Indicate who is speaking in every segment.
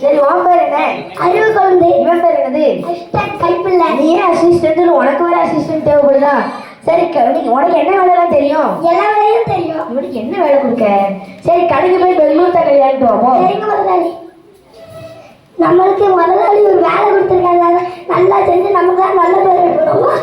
Speaker 1: சரி உன் பேர் என்ன?
Speaker 2: அறிவு குழந்தை.
Speaker 1: இவன் பேர் என்னது?
Speaker 2: அசிஸ்டன்ட் கைப்பிள்ளை
Speaker 1: நீ ஏன் உனக்கு வர அசிஸ்டன்ட் தேவைப்படுதா? சரி க- நீ உனக்கு என்ன வேலைலாம் தெரியும்?
Speaker 2: எல்லா வேலையும் தெரியும்.
Speaker 1: இவனுக்கு என்ன வேலை கொடுக்க? சரி கடைக்கு போய் பெங்களூர் தக்காளி வாங்கிட்டு வாப்போம்
Speaker 2: சரிங்க முதலாளி. நம்மளுக்கு முதலாளி ஒரு வேலை கொடுத்துருக்காங்க. நல்லா செஞ்சு நமக்கு தான் நல்ல பேர் எடுக்கணுமா.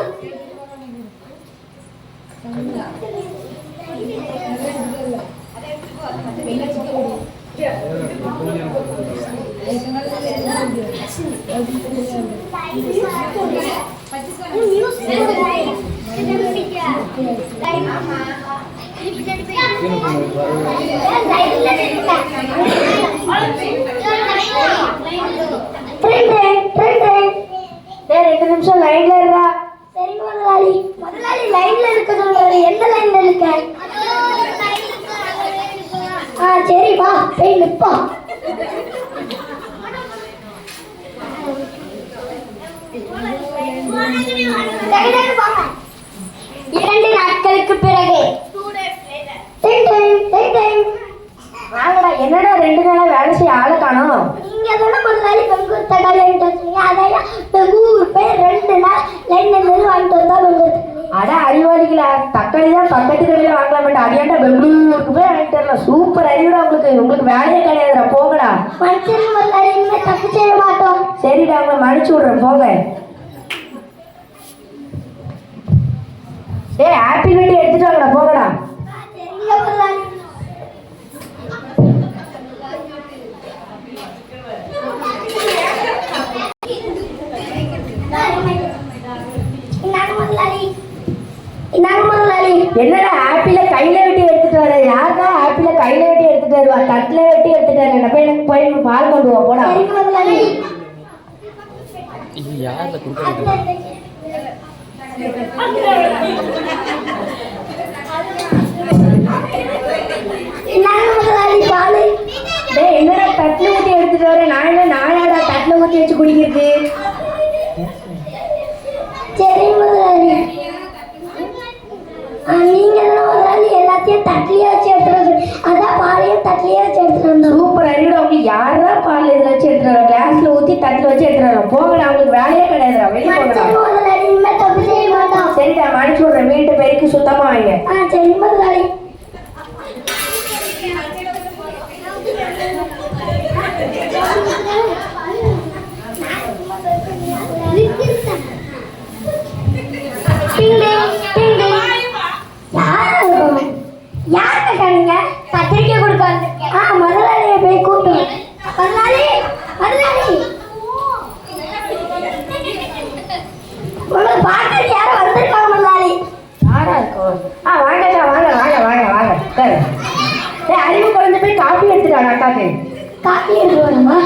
Speaker 1: ரெண்டு நிமிஷம் லைன்ல இருக்கா
Speaker 2: சரி முதலாளி முதலாளி லைன்ல இருக்க சொல்றாரு எந்த லைன்ல இருக்க ஆ சரி வா போய் நிப்பா இரண்டு நாட்களுக்கு பிறகு.
Speaker 1: வாங்கடா என்னடா ரெண்டு நாளா வேலை செய்ய ஆளை காணோம்?
Speaker 2: நீங்க தானே முதலாளி பெங்கூர் தக்காளி வாங்கிட்டு வந்தீங்க அதையா பெங்கூர் பேர் ரெண்டு நாள் வாங்கிட்டு வந்தா பெங்கூர்
Speaker 1: அட அறிவாளிகளா தக்காளி தான் பக்கத்து கடையில வாங்கலாம் மாட்டேன் அதையாண்டா பெங்களூருக்கு போய் வாங்கிட்டு வரலாம் சூப்பர் அறிவுடா உங்களுக்கு. உங்களுக்கு வேலையே கிடையாதுடா போங்கடா.
Speaker 2: மனுஷன் முதலாளி தப்பு செய்ய மாட்டோம்.
Speaker 1: சரிடா உங்களை மன்னிச்சு விட்றேன் போங்க. ஏய் ஆப்பிள் வெட்டி எடுத்துட்டு வாங்கடா போங்கடா. என்னடா ஆப்பிள கையில வெட்டி எடுத்துட்டு வர? யாருடா ஆப்பிள கையில வெட்டி எடுத்துட்டு வருவா? தட்டுல வெட்டி எடுத்துட்டு வர என்ன போய் எனக்கு போய் பால் கொண்டு வா போடா.
Speaker 2: சரிங்க
Speaker 1: டேய் என்னடா தட்டில் ஊத்தி எடுத்துட்டு வரேன் நான் என்ன நாயாடா தட்டில் ஊத்தி வச்சு குடிக்கிறது
Speaker 2: சரி முதலாளி நீங்க முதலாளி எல்லாத்தையும் தட்டிலேயே வச்சு எடுத்துட்டு அதான் பாலையும் தட்டிலேயே வச்சு எடுத்துட்டு வந்தோம்
Speaker 1: சூப்பர் அறிவுடா உங்களுக்கு யாரா பால் இதுல வச்சு எடுத்துட்டு வர? கிளாஸ்ல வச்சு எடுத்துட்டு வர? போங்கடா உங்களுக்கு வேலையே கிடையாது வெளியே
Speaker 2: முதலாளி இனிமே
Speaker 1: சரிடா மன்னிச்சு விடுறேன் வீட்டு பெருக்கி சுத்தமா வைங்க.
Speaker 2: ஆ சரிங்க முதலாளி டிங் டிங், டிங் டிங். யார் அது? யாருங்க கண்ணுங்க? பத்திரிக்கை கொடுக்க வந்திருக்கேன். ஆ, முதலாளியை போய் கூப்பிட்டு வா. முதலாளி, முதலாளி. உங்களை பார்க்கறதுக்கு யாரோ வந்திருக்காங்க முதலாளி.
Speaker 1: யாரா இருக்கும் ஆ வாங்கடா வாங்க வாங்க வாங்க வாங்க சரி டேய் அறிவு குழந்தை போய் காஃபி எடுத்துட்டாடா அக்காக்கு
Speaker 2: காப்பி எடுத்து வரணுமா?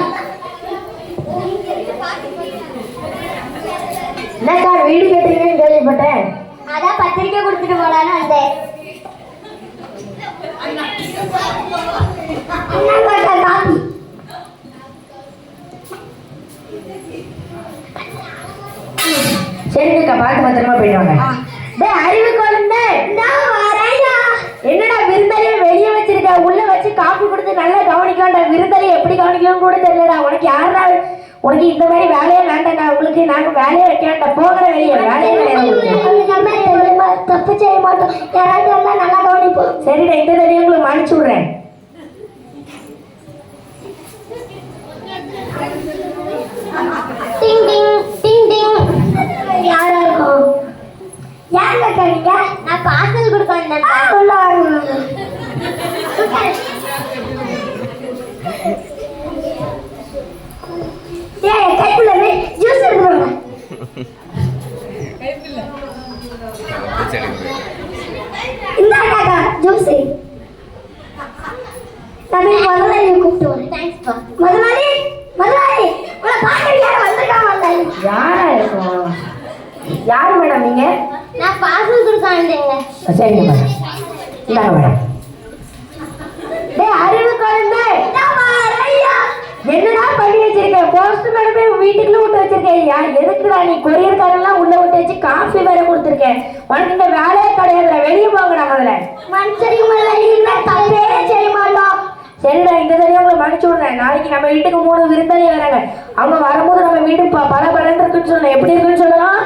Speaker 1: என்னக்கா வீடு கேட்டீங்கன்னு கேள்விப்பட்டேன்
Speaker 2: அதான் பத்திரிக்கை கொடுத்துட்டு போலான்னு வந்தேன் காப்பி
Speaker 1: சரிங்கக்கா பார்த்து பத்திரமா போயிடுவாங்க டேய் அறிவு குழந்தை
Speaker 2: இந்தா வரேன்டா.
Speaker 1: என்னடா விருந்தாளியை வெளியே வச்சிருக்க உள்ள வச்சு காஃபி கொடுத்து நல்லா கவனிக்கலாம்டா விருந்தாளியை எப்படி கவனிக்கணும்னு கூட தெரியலடா. உனக்கு யாரா உனக்கு இந்த மாதிரி வேலையே வேண்டாம்டா. உங்களுக்கு நாங்க வேலையே வைக்க வேண்டாம் போகிற வெளியே வேலையே கிடையாது
Speaker 2: தப்பு செய்ய மாட்டோம். யாராவது வந்தா நல்லா கவனிப்போம்.
Speaker 1: சரிடா இந்த தடவை உங்களுக்கு மன்னிச்சு விடுறேன்.
Speaker 2: டிங் டிங் டிங் டிங். யாரா இருக்கும்? யாருங்க கேட்டீங்க நான் பார்சல் கொடுக்க வந்தேன் இந்த காக்கா ஜூஸ் தம்பி கூப்பிட்டு முதலாளி முதலாளி உங்களை யாரும் வந்திருக்காங்க முதலாளி?
Speaker 1: யாரா இருக்கும் யார் மேடம் நீங்க?
Speaker 2: நான் பார்சல் கொடுக்க வந்தேங்க.
Speaker 1: சரிங்க மேடம். இந்தாங்க மேடம். டேய் அறிவு குழந்தை என்னடா பண்ணி வச்சிருக்க? போஸ்ட் மேடம் வீட்டுக்குள்ள விட்டு வச்சிருக்கேன் யா எதுக்குடா நீ கொரியர்காரெல்லாம் உள்ள விட்டு வச்சு காஃபி வேற உனக்கு இந்த வேலையே கிடையாதுடா வெளியே போங்கடா முதல்ல. சரிடா இந்த தடவை உங்களை மன்னிச்சு விடுறேன். நாளைக்கு நம்ம வீட்டுக்கு மூணு விருந்தாளி வராங்க. அவங்க வரும்போது நம்ம வீடு ப பல பலன்னு இருக்குன்னு சொல்லணும் எப்படி இருக்குன்னு சொல்லலாம்?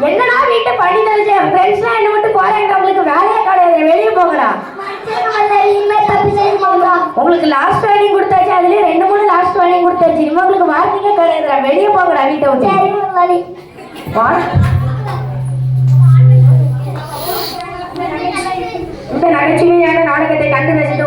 Speaker 1: என்னடா
Speaker 2: வீட்டை
Speaker 1: பண்ணி தொலைச்ச? ஃப்ரெண்ட்ஸ்லாம் என்ன மட்டும் போறாங்க. உங்களுக்கு வேலையே கிடையாது. வெளியே போங்கடா.
Speaker 2: மனுஷன் முதலாளி, இனிமே தப்பு
Speaker 1: உங்களுக்கு லாஸ்ட் வார்னிங் கொடுத்தாச்சு. அதுலயே ரெண்டு மூணு லாஸ்ட் வார்னிங் கொடுத்தாச்சு. இனிமே உங்களுக்கு வார்னிங்கே கிடையாதுடா. வெளியே போங்கடா வீட்டை விட்டு.
Speaker 2: சரி,
Speaker 1: வா. இந்த நகைச்சுவையான நாடகத்தை கண்டு ரசித்த